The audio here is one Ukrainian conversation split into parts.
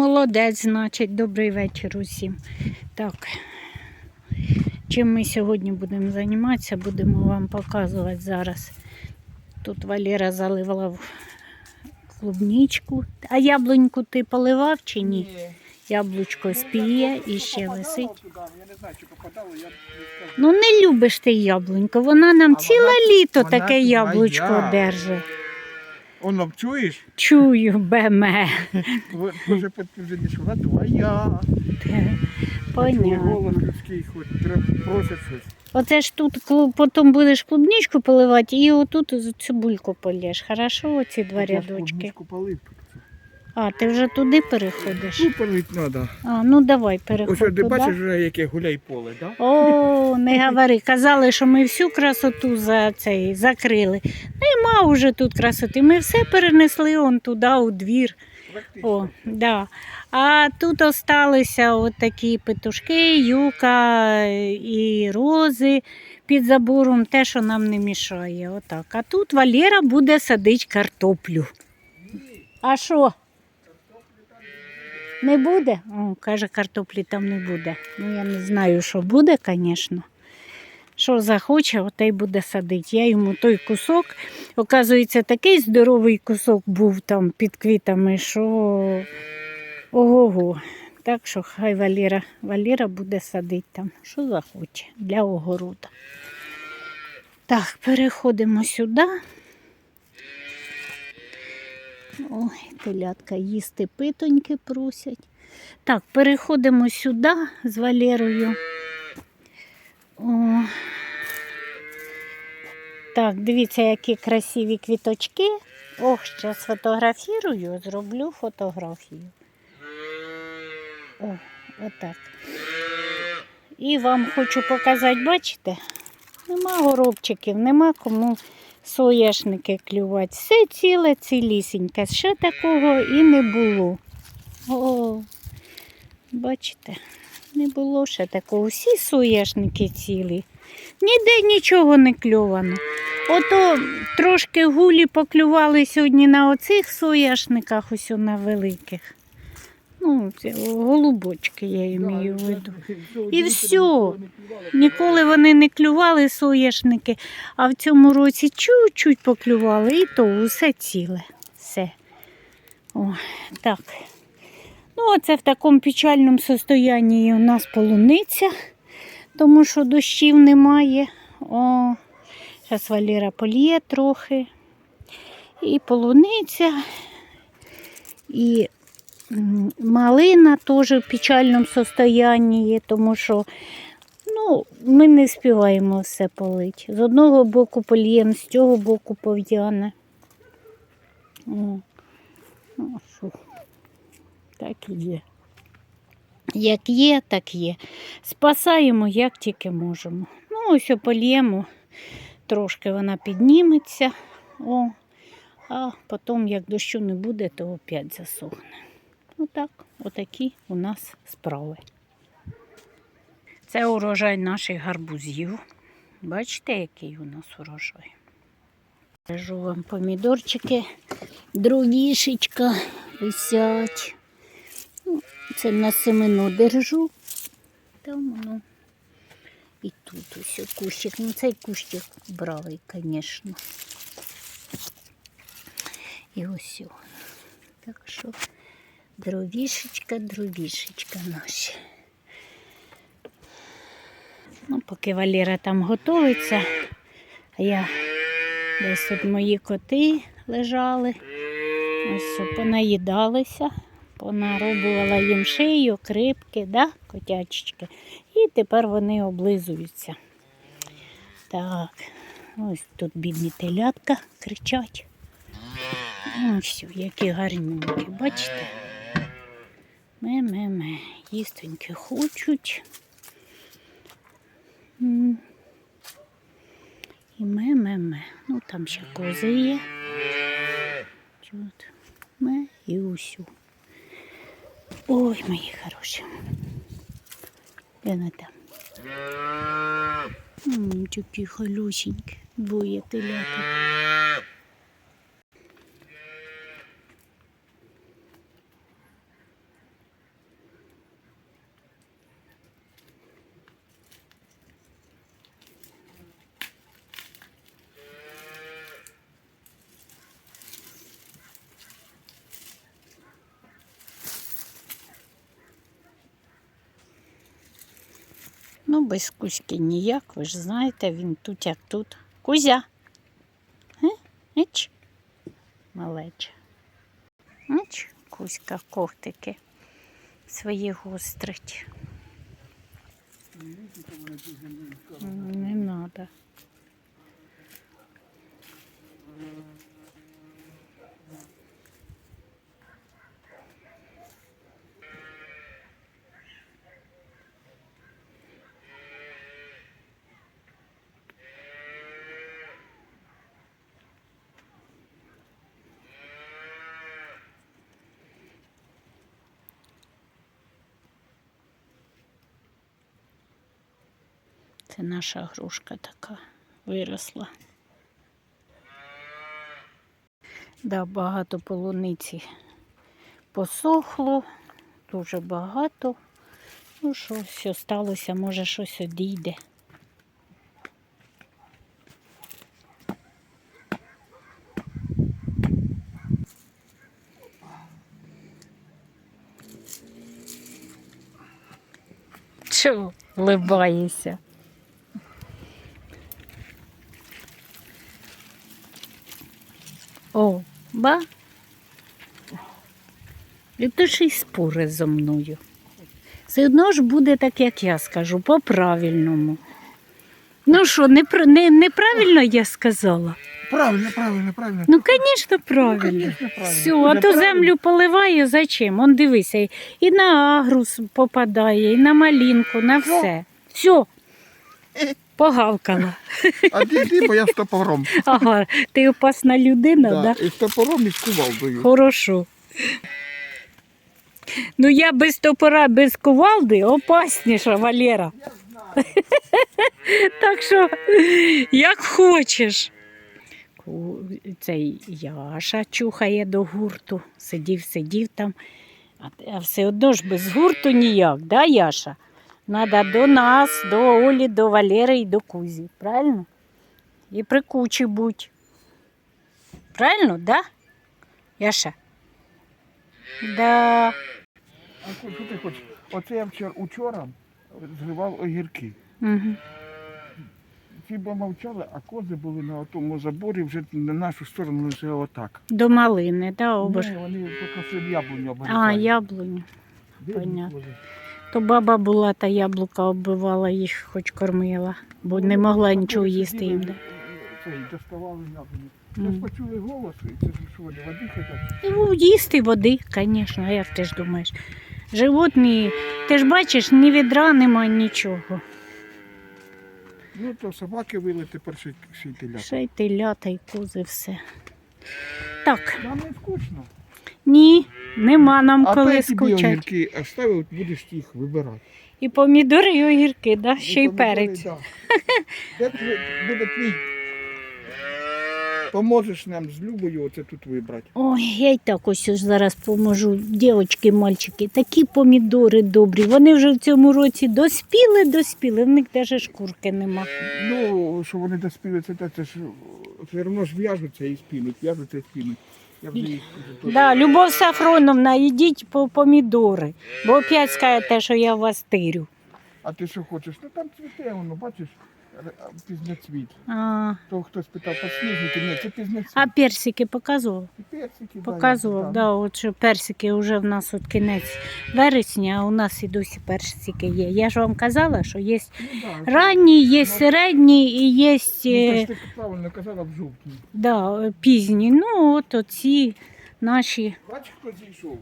молодець, значить, добрий вечір усім. Так. Чим ми сьогодні будемо займатися, будемо вам показувати зараз. Тут Валера заливала в клубничку. А яблуньку ти поливав чи ні? Яблучко спіє і ще висить. Ну не любиш ти яблунько, вона нам ціле літо таке яблучко держить. Воно чуєш? Чую, беме. Може що вона твоя. Понятно. голос людський, хоч треба просять щось. Оце ж тут потім будеш клубничку поливати і отут цибульку полєш. Хорошо, оці два рядочки. полив тут. А, ти вже туди переходиш? Ну, полить треба. А, ну давай переходь Ось ти туди. бачиш вже, яке гуляй поле, так? Да? О, не говори. Казали, що ми всю красоту за цей закрили. Нема вже тут красоти. Ми все перенесли он туди, у двір. О, да. А тут осталися от такі петушки, юка і рози під забором, те, що нам не мішає. Отак. А тут Валера буде садити картоплю. А що? Не буде? О, каже, картоплі там не буде. Ну, я не знаю, що буде, звісно. Що захоче, оте й буде садити. Я йому той кусок, оказується, такий здоровий кусок був там під квітами, що ого-го. Так що хай Валіра, Валіра буде садити там, що захоче для огорода. Так, переходимо сюди. Ой, телятка їсти питоньки просять. Так, переходимо сюди з Валерою. О. Так, дивіться, які красиві квіточки. Ох, ще сфотографірую, зроблю фотографію. О, отак. І вам хочу показати, бачите? Нема горобчиків, нема кому соняшники клювати. Все ціле, цілісіньке. Ще такого і не було. О, бачите, не було ще такого. Всі соняшники цілі. Ніде нічого не кльовано. Ото трошки гулі поклювали сьогодні на оцих соняшниках, ось на великих. Ну, це голубочки я маю в виду. І все. Ніколи вони не клювали соняшники, а в цьому році чуть-чуть поклювали, і то усе ціле. Все. О, так. Ну, оце в такому печальному состоянні у нас полуниця, тому що дощів немає. О, зараз Валера поліє трохи. І полуниця, і малина теж в печальному состоянні, тому що Ну, ми не співаємо все полити. З одного боку поліємо, з цього боку пов'яне. О, Ну, що, так і є. Як є, так є. Спасаємо, як тільки можемо. Ну, ось поліємо, трошки вона підніметься. О, а потім, як дощу не буде, то опять засохне. Отак, отакі у нас справи. Це урожай наших гарбузів. Бачите, який у нас урожай. Кажу вам помідорчики, дровішечка висять. Це на семено держу. Там воно. І тут ось кущик. Ну цей кущик бравий, звісно. І ось. Так що дровішечка, дровішечка наші. Ну, поки Валера там готується, а я десь тут мої коти лежали. Ось понаїдалися, понаробувала їм шию, крипки, да, котячечки. І тепер вони облизуються. Так, ось тут бідні телятка кричать. Ось все, які гарненькі, бачите? Ме-ме-ме, їстоньки хочуть. І ме-ме-ме. Ну там ще кози є. Ме і усю. Ой, мої хороші. Вона там? М, Такі халюсінькі. Двоє теляток. Ну, без Кузьки ніяк, ви ж знаєте, він тут як тут. Кузя. Е? Іч. Малеча. Іч, Кузька, ковтики свої гострить. Не надо. Це наша грушка така виросла. Да, багато полуниці посохло, дуже багато. Ну, щось осталося, може щось одійде. Чого улибаєшся? О, ба. І ти ще й спори зо мною. Все одно ж буде так, як я скажу, по-правильному. Ну що, непра- не, неправильно я сказала? Правильно, правильно, правильно. Ну, звісно, правильно. конечно, правильно. Все, а то правильно. землю поливає зачем? Он дивися, і- і на агрус попадає, і на малинку, на все. Все. Погавкала. А ти йди, бо я з топором. Ага, ти опасна людина, Да, да? І з топором і з кувалдою. Хорошо. Ну я без топора, без кувалди опасніша, Валера. Я знаю. так що, як хочеш. Цей Яша чухає до гурту. Сидів, сидів там. А, а все одно ж без гурту ніяк, да, Яша? Надо до нас, до Олі, до Валери і до Кузі. Правильно? І при кучі будь. Правильно, да? Яша? Да. А що ти хочеш? Оце я вчора, учора зривав огірки. Угу. Ці б мовчали, а кози були на тому заборі вже на нашу сторону вже отак. До малини, да, обож. Ні, вони попросили яблуню А, обрізати. яблуню. Понятно. То баба була та яблука оббивала їх, хоч кормила, бо не могла нічого їсти їм. доставали. Почули голос, і це що вони води хотять. Ну, їсти води, звісно, а як ти ж думаєш? Животні, ти ж бачиш, ні відра нема нічого. Ну то собаки вили тепер ще ще й телята. Ще й телята, і кози, все. Так, Нам не скучно. ні, нема нам а коли я тобі скучать. огірки оставив, будеш їх вибирати. І помідори, і огірки, да? ще й помідори, перець. да. Твій- буде твій. Поможеш нам з Любою оце тут вибрати. Ой, я й так ось зараз поможу. Дівчатки, мальчики, такі помідори добрі. Вони вже в цьому році доспіли, доспіли, в них навіть шкурки нема. Ну, що вони доспіли, це, те, це ж все одно ж в'яжуться і спінуть, в'яжуться і спінуть. Я вже їх Да, Любов Сафроновна, йдіть по помідори, бо опять скажете, що я вас тирю. А ти що хочеш? Ну там цвіте воно, бачиш, пізноцвіт. А, То хтось питав, подснежники, ні, це пізноцвіт. а персики показував? І персики, Показував, да, от що персики вже в нас от кінець вересня, а у нас і досі персики є. Я ж вам казала, що є Ну, да, ранні, є Ну, середні і є Ну, е, то ти правильно казала в жовтні. да, пізні. Ну, от оці наші. Бачиш, хто зійшов?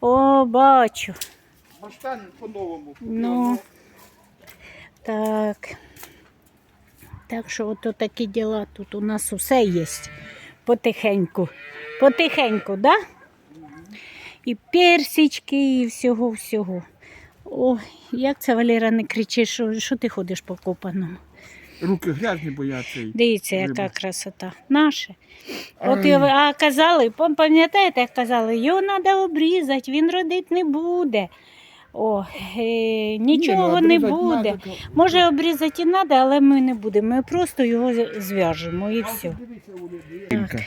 О, бачу. Баштан по-новому. Ну. Так. Так що ото такі діла тут у нас усе є. Потихеньку. Потихеньку, да? І персички, і всього-всього. Ой, як це Валера не кричиш, що, що ти ходиш по копаному? Руки грязні, бо я цей. Дивіться, яка красота. Наша. От і а казали, пам'ятаєте, як казали, його треба обрізати, він родити не буде. О, е, нічого Ні, ну, не буде. надо, Може обрізати і треба, але ми не будемо. Ми просто його зв'яжемо і все. дивися.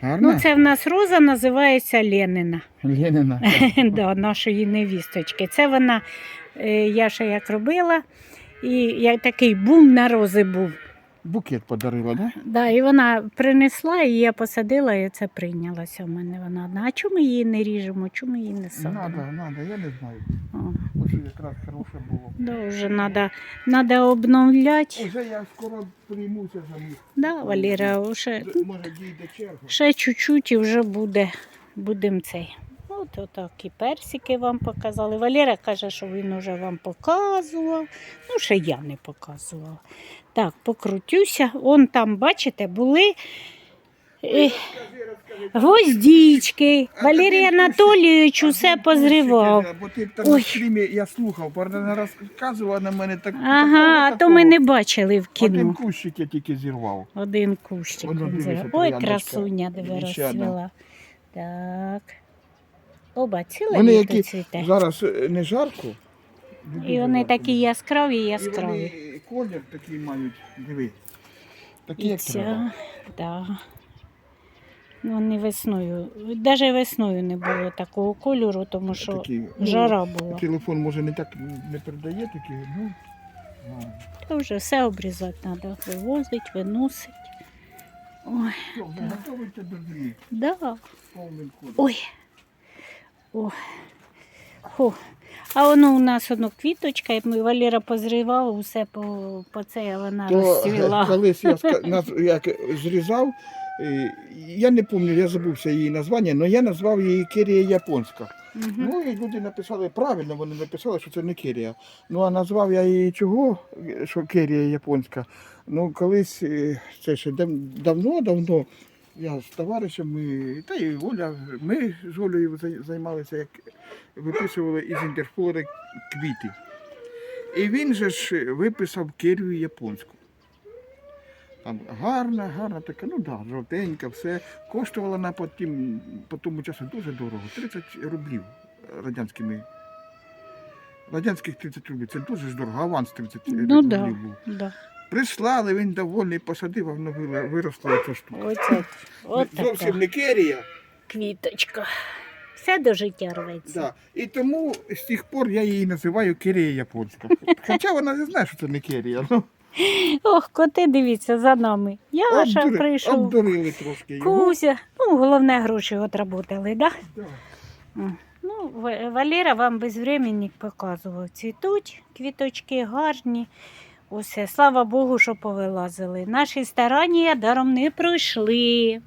Гарна? Ну, це в нас роза називається Ленина. Ленина. да, нашої невісточки. Це вона, е, я ще як робила, і як такий бум на рози був. Букет подарила, да? Да, і вона принесла, і я посадила, і це прийнялося в мене. Вона одна. А чому ми її не ріжемо? Чому її не садимо? Надо, надо, я не знаю. О, Ось якраз хороше було. да, вже треба надо обновляти. Уже я скоро приймуся за них. Да, Валера, вже, Може дійде черга. ще чуть-чуть і вже буде. Будемо цей. От отак і персики вам показали. Валера каже, що він уже вам показував. Ну, ще я не показувала. Так, покрутюся. Он там, бачите, були е, гвоздічки. Валерій Анатолійович усе позривав. Бо ти там Ой. на стрімі я слухав, вона розказувала на мене так. Ага, а такого, то ми не такого. бачили в Один кіно. кущик я тільки зірвав. Один кущик. Воно, він дивися. Ой, трояндочка. красуня диви розцвіла. Так. Оба, ціле Вони які цвіте. зараз е, не жарко. І вони такі яскраві, І яскраві. вони колір такий мають, диви. Такі, як треба. ця, да. Вони весною, навіть весною не було такого кольору, тому що Такі, ну, жара була. Телефон може не так не передає такі, ну. То вже все обрізати треба, вивозити, виносити. Ой, Все, ви готуєте до зими да. повним ходом. Ой. О. Фу. А воно у нас одно квіточка, як ми Валера позривав, усе по, по це, а вона То розцвіла. колись я як зрізав, я не пам'ятаю, я забувся її названня, але я назвав її Кирія Японська. Мгм. Ну і люди написали правильно, вони написали, що це не Кирія. Ну а назвав я її чого, що Кирія Японська. Ну колись е, це ще давно-давно. Я з товаришами, та й Оля, ми з Олею займалися, як виписували із інтерфлори квіти. І він же ж виписав Кирію японську. Там гарна, гарна така, ну да, жовтенька, все. Коштувала вона по, тим, по тому часу дуже дорого. 30 рублів радянськими. Радянських 30 рублів. Це дуже ж дорого, аванс 30 Ну рублів да. був. Да. Прислали, він довольний, посадив, а воно виросла ця штука. Оце, от Зовсім не керія. квіточка. Все до життя рветься. Да. І тому з тих пор я її називаю керія японська. Хоча вона не знає, що це не керія. Ну, Ох, коти, дивіться за нами. Яша обдури- прийшов. обдурили трошки його. Кузя. Ну, головне, гроші отработали, да? Да. Ну, Валера вам безвременник показував. Цвітуть, квіточки гарні. Усе, слава Богу, що повилазили. Наші старання даром не пройшли.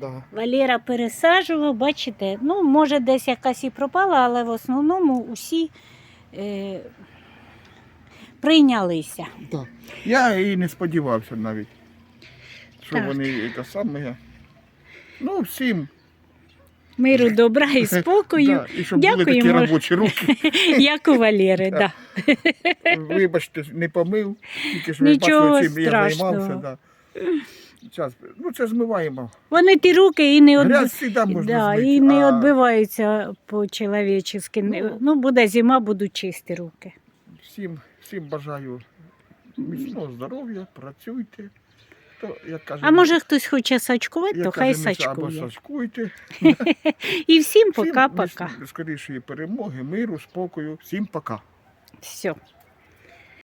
Да. Валера пересаджував, бачите, ну, може, десь якась і пропала, але в основному усі е, прийнялися. Да. Я і не сподівався навіть, що Так. вони те саме. Ну, всім. Миру, добра і спокою, Да. І щоб були такі Дякуємо. робочі руки. як у Валери. Да. Вибачте, не помив, тільки що ви Нічого бачили, чим я страшного. займався. Да. Час. Ну, це змиваємо. Вони ті руки і не Грязь відбиваються. можна Да, змити. і не а відбиваються по-чоловічески. Ну. Ну, буде зима, будуть чисті руки. всім, всім бажаю міцного здоров'я, працюйте. То, як кажуть, А може хтось хоче сачкувати, як то хай або сачкує. сачкуйте. І всім Всім пока-пока. скорішої перемоги, миру, спокою. Всім пока. Все.